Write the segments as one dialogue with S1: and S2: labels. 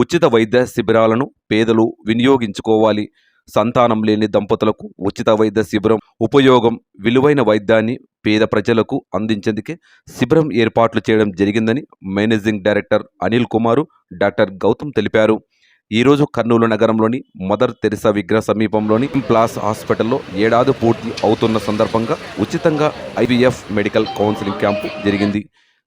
S1: ఉచిత వైద్య శిబిరాలను పేదలు వినియోగించుకోవాలి. సంతానం లేని దంపతులకు ఉచిత వైద్య శిబిరం ఉపయోగం విలువైన వైద్యాన్ని పేద ప్రజలకు అందించేందుకే శిబిరం ఏర్పాట్లు చేయడం జరిగిందని managing director Anil Kumar doctor Gautam తెలిపారు. ఈరోజు కర్నూలు నగరంలోని మదర్ తెరిసా విగ్రహ సమీపంలోని ప్లాస్ హాస్పిటల్లో ఏడాది పూర్తి అవుతున్న సందర్భంగా ఉచితంగా ఐవీఎఫ్ మెడికల్ కౌన్సిలింగ్ క్యాంపు జరిగింది.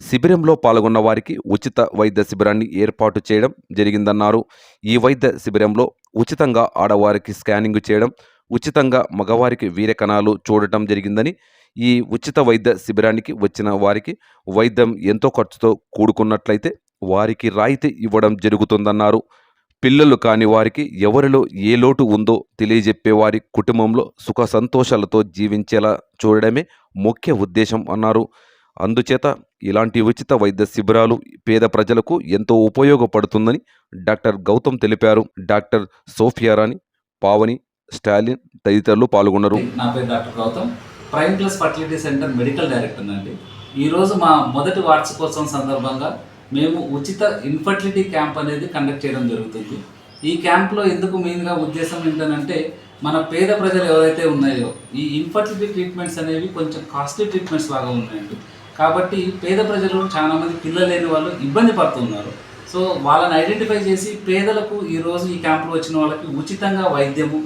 S1: శిబిరంలో పాల్గొన్న వారికి ఉచిత వైద్య శిబిరాన్ని ఏర్పాటు చేయడం జరిగిందన్నారు. ఈ వైద్య శిబిరంలో ఉచితంగా ఆడవారికి స్కానింగ్ చేయడం ఉచితంగా మగవారికి వీరకణాలు చూడటం జరిగిందని ఈ ఉచిత వైద్య శిబిరానికి వచ్చిన వారికి వైద్యం ఎంతో ఖర్చుతో కూడుకున్నట్లయితే వారికి రాయితీ ఇవ్వడం జరుగుతుందన్నారు. పిల్లలు కాని వారికి ఎవరిలో ఏ లోటు ఉందో తెలియజెప్పే వారి కుటుంబంలో సుఖ సంతోషాలతో జీవించేలా చూడడమే ముఖ్య ఉద్దేశం అన్నారు. అందుచేత ఇలాంటి ఉచిత వైద్య శిబిరాలు పేద ప్రజలకు ఎంతో ఉపయోగపడుతుందని డాక్టర్ గౌతమ్ తెలిపారు. డాక్టర్ సోఫియారాని పావని స్టాలిన్ తదితరులు పాల్గొన్నారు.
S2: నా పేరు doctor Gautam. Prime plus fertility centre medical director అండి. ఈరోజు మా మొదటి వార్షికోత్సవం సందర్భంగా మేము ఉచిత ఇన్ఫర్టిలిటీ క్యాంప్ అనేది కండక్ట్ చేయడం జరుగుతుంది. ఈ క్యాంప్లో ఎందుకు మెయిన్గా ఉద్దేశం ఏంటంటే మన పేద ప్రజలు ఎవరైతే ఉన్నాయో ఈ ఇన్ఫర్టిలిటీ ట్రీట్మెంట్స్ అనేవి కొంచెం కాస్ట్లీ ట్రీట్మెంట్స్ లాగా ఉన్నాయండి. కాబట్టి పేద ప్రజలు చాలామంది పిల్లలు లేని వాళ్ళు ఇబ్బంది పడుతున్నారు. సో వాళ్ళని ఐడెంటిఫై చేసి పేదలకు ఈరోజు ఈ క్యాంపులో వచ్చిన వాళ్ళకి ఉచితంగా వైద్యము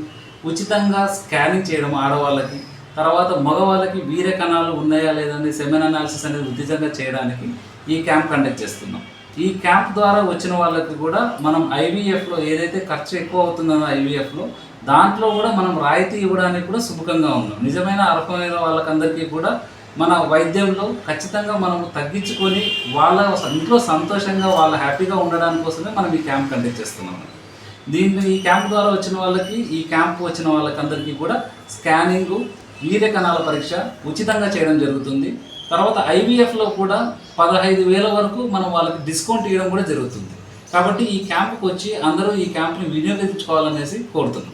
S2: ఉచితంగా స్కానింగ్ చేయడం ఆడవాళ్ళకి తర్వాత మగవాళ్ళకి వీర కణాలు ఉన్నాయా లేదని సెమెన్ అనాలిసిస్ అనేది ఉచితంగా చేయడానికి ఈ క్యాంప్ కండక్ట్ చేస్తున్నాం. ఈ క్యాంప్ ద్వారా వచ్చిన వాళ్ళకి కూడా మనం ఐవీఎఫ్లో ఏదైతే ఖర్చు ఎక్కువ అవుతుందో ఐవీఎఫ్లో దాంట్లో కూడా మనం రాయితీ ఇవ్వడానికి కూడా సుముఖంగా ఉన్నాం. నిజమైన అర్హమైన వాళ్ళకందరికీ కూడా మన వైద్యంలో ఖచ్చితంగా మనము తగ్గించుకొని వాళ్ళ ఇంట్లో సంతోషంగా వాళ్ళ హ్యాపీగా ఉండడానికి కోసమే మనం ఈ క్యాంప్ కండక్ట్ చేస్తున్నాం దీన్ని ఈ క్యాంప్ ద్వారా వచ్చిన వాళ్ళకి ఈ క్యాంప్ వచ్చిన వాళ్ళకందరికీ కూడా స్కానింగ్ వీర్య కణాల పరీక్ష ఉచితంగా చేయడం జరుగుతుంది. తర్వాత ఐవీఎఫ్లో కూడా పదహైదు వేల వరకు మనం వాళ్ళకి డిస్కౌంట్ ఇవ్వడం కూడా జరుగుతుంది. కాబట్టి ఈ క్యాంపుకి వచ్చి అందరూ ఈ క్యాంప్ని వినియోగించుకోవాలనేసి కోరుతున్నాం.